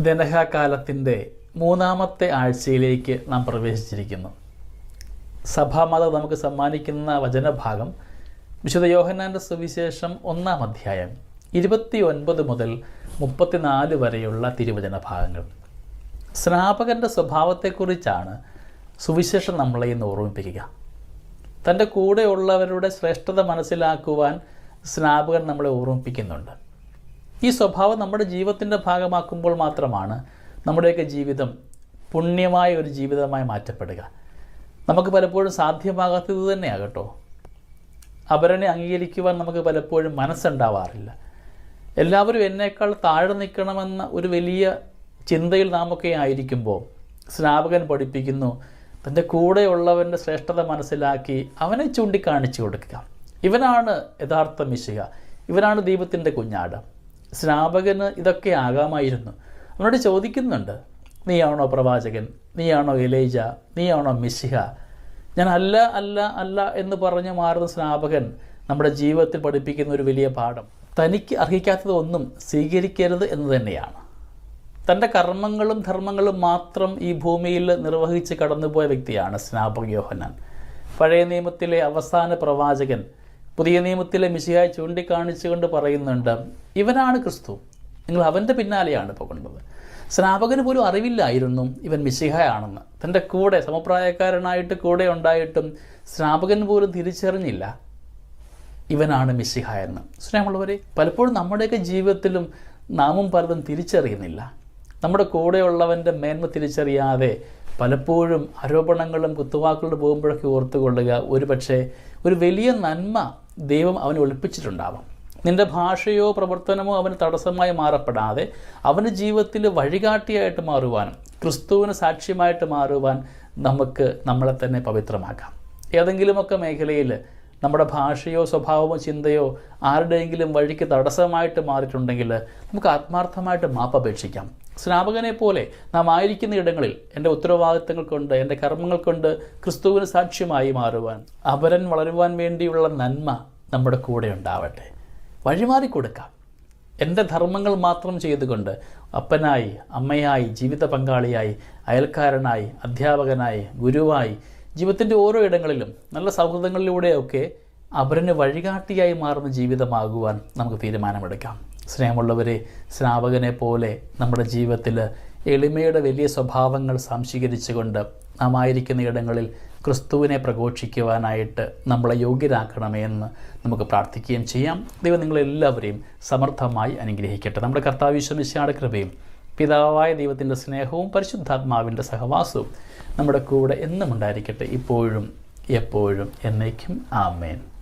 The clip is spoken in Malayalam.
ദനഹാകാലത്തിന്റെ മൂന്നാമത്തെ ആഴ്ചയിലേക്ക് നാം പ്രവേശിച്ചിരിക്കുന്നു. സഭാമത നമുക്ക് സമ്മാനിക്കുന്ന വചനഭാഗം വിശുദ്ധ യോഹന്നാന്റെ സുവിശേഷം ഒന്നാം അധ്യായം ഇരുപത്തി ഒൻപത് മുതൽ മുപ്പത്തിനാല് വരെയുള്ള തിരുവചന ഭാഗങ്ങൾ സ്നാപകന്റെ സ്വഭാവത്തെക്കുറിച്ചാണ് സുവിശേഷം നമ്മളെ ഇന്ന് ഓർമ്മിപ്പിക്കുക. തന്റെ കൂടെയുള്ളവരുടെ ശ്രേഷ്ഠത മനസ്സിലാക്കുവാൻ സ്നാപകൻ നമ്മളെ ഓർമ്മിപ്പിക്കുന്നുണ്ട്. ഈ സ്വഭാവം നമ്മുടെ ജീവിതത്തിന്റെ ഭാഗമാക്കുമ്പോൾ മാത്രമാണ് നമ്മുടെയൊക്കെ ജീവിതം പുണ്യമായ ഒരു ജീവിതമായി മാറ്റപ്പെടുക. നമുക്ക് പലപ്പോഴും സാധ്യമാകാത്തത് തന്നെയാകട്ടോ അവരനെ അംഗീകരിക്കുവാൻ നമുക്ക് പലപ്പോഴും മനസ്സുണ്ടാവാറില്ല. എല്ലാവരും എന്നേക്കാൾ താഴെ നിൽക്കണമെന്ന ഒരു വലിയ ചിന്തയിൽ നാമൊക്കെ ആയിരിക്കുമ്പോൾ സ്നാപകൻ പഠിപ്പിക്കുന്നു തന്റെ കൂടെയുള്ളവന്റെ ശ്രേഷ്ഠത മനസ്സിലാക്കി അവനെ ചൂണ്ടിക്കാണിച്ചു കൊടുക്കുക. ഇവനാണ് യഥാർത്ഥ മിശിക ഇവനാണ് ദൈവത്തിന്റെ കുഞ്ഞാട്. സ്നാപകന് ഇതൊക്കെ ആകാമായിരുന്നു. അവനോട് ചോദിക്കുന്നുണ്ട് നീയാണോ പ്രവാചകൻ? നീയാണോ ഇലേജ നീയാണോ മിശിഹ? ഞാൻ അല്ല അല്ല അല്ല എന്ന് പറഞ്ഞ് മാറുന്ന സ്നാപകൻ നമ്മുടെ ജീവിതത്തിൽ പഠിപ്പിക്കുന്ന ഒരു വലിയ പാഠം. തനിക്ക് അർഹിക്കാത്തതൊന്നും സ്വീകരിക്കരുത് എന്ന് തന്നെയാണ്. തന്റെ കർമ്മങ്ങളും ധർമ്മങ്ങളും മാത്രം ഈ ഭൂമിയിൽ നിർവഹിച്ച് കടന്നുപോയ വ്യക്തിയാണ് സ്നാപക യോഹനാൻ പഴയ നിയമത്തിലെ അവസാന പ്രവാചകൻ പുതിയ നിയമത്തിലെ മിശിഹായി ചൂണ്ടിക്കാണിച്ചുകൊണ്ട് പറയുന്നുണ്ട് ഇവനാണ് ക്രിസ്തു. നിങ്ങൾ അവന്റെ പിന്നാലെയാണ് പോകേണ്ടത് സ്നാപകന് പോലും അറിവില്ലായിരുന്നു ഇവൻ മിശിഹയാണെന്ന്. തന്റെ കൂടെ സമപ്രായക്കാരനായിട്ട് കൂടെ ഉണ്ടായിട്ടും സ്നാപകൻ പോലും തിരിച്ചറിഞ്ഞില്ല ഇവനാണ് മിശിഹ എന്ന് സ്നേഹമുള്ളവരെ പലപ്പോഴും നമ്മുടെയൊക്കെ ജീവിതത്തിലും നാമും പലതും തിരിച്ചറിയുന്നില്ല. നമ്മുടെ കൂടെയുള്ളവന്റെ മേന്മ തിരിച്ചറിയാതെ പലപ്പോഴും ആരോപണങ്ങളും കുത്തുവാക്കുകളും പോകുമ്പോഴൊക്കെ ഓർത്തുകൊള്ളുക ഒരു പക്ഷേ ഒരു വലിയ നന്മ ദൈവം അവന് ഒളിപ്പിച്ചിട്ടുണ്ടാവാം. നിന്റെ ഭാഷയോ പ്രവർത്തനമോ അവന് തടസ്സമായി മാറപ്പെടാതെ അവന്റെ ജീവിതത്തിൽ വഴികാട്ടിയായിട്ട് മാറുവാനും ക്രിസ്തുവിന് സാക്ഷ്യമായിട്ട് മാറുവാൻ നമുക്ക് നമ്മളെ തന്നെ പവിത്രമാക്കാം. ഏതെങ്കിലുമൊക്കെ മേഖലയിൽ നമ്മുടെ ഭാഷയോ സ്വഭാവമോ ചിന്തയോ ആരുടെയെങ്കിലും വഴിക്ക് തടസ്സമായിട്ട് മാറിയിട്ടുണ്ടെങ്കിൽ നമുക്ക് ആത്മാർത്ഥമായിട്ട് മാപ്പ് അപേക്ഷിക്കാം. സ്നാപകനെ പോലെ നാം ആയിരിക്കുന്ന ഇടങ്ങളിൽ എന്റെ ഉത്തരവാദിത്തങ്ങൾ കൊണ്ട് എന്റെ കർമ്മങ്ങൾ കൊണ്ട് ക്രിസ്തുവിന് സാക്ഷ്യമായി മാറുവാൻ അപരൻ വളരുവാൻ വേണ്ടിയുള്ള നന്മ നമ്മുടെ കൂടെ ഉണ്ടാവട്ടെ. വഴിമാറി കൊടുക്കാം. എന്റെ ധർമ്മങ്ങൾ മാത്രം ചെയ്തുകൊണ്ട് അപ്പനായി അമ്മയായി ജീവിത പങ്കാളിയായി അയൽക്കാരനായി അധ്യാപകനായി ഗുരുവായി ജീവിതത്തിന്റെ ഓരോ ഇടങ്ങളിലും നല്ല സൗഹൃദങ്ങളിലൂടെയൊക്കെ അവരന് വഴികാട്ടിയായി മാറുന്ന ജീവിതമാകുവാൻ നമുക്ക് തീരുമാനമെടുക്കാം. സ്നേഹമുള്ളവരെ സ്നാപകനെ പോലെ നമ്മുടെ ജീവിതത്തിൽ എളിമയുടെ വലിയ സ്വഭാവങ്ങൾ സംശീകരിച്ചുകൊണ്ട് നാം ആയിരിക്കുന്ന ഇടങ്ങളിൽ ക്രിസ്തുവിനെ പ്രഘോഷിക്കുവാനായിട്ട് നമ്മളെ യോഗ്യരാക്കണമേ എന്ന് നമുക്ക് പ്രാർത്ഥിക്കുകയും ചെയ്യാം. ദൈവം നിങ്ങളെല്ലാവരെയും സമർത്ഥമായി അനുഗ്രഹിക്കട്ടെ. നമ്മുടെ കർത്താവിശ്വമിശാട് കൃപയും പിതാവായ ദൈവത്തിന്റെ സ്നേഹവും പരിശുദ്ധാത്മാവിന്റെ സഹവാസവും നമ്മുടെ കൂടെ എന്നും ഉണ്ടായിരിക്കട്ടെ. ഇപ്പോഴും എപ്പോഴും എന്നേക്കും. ആമേൻ.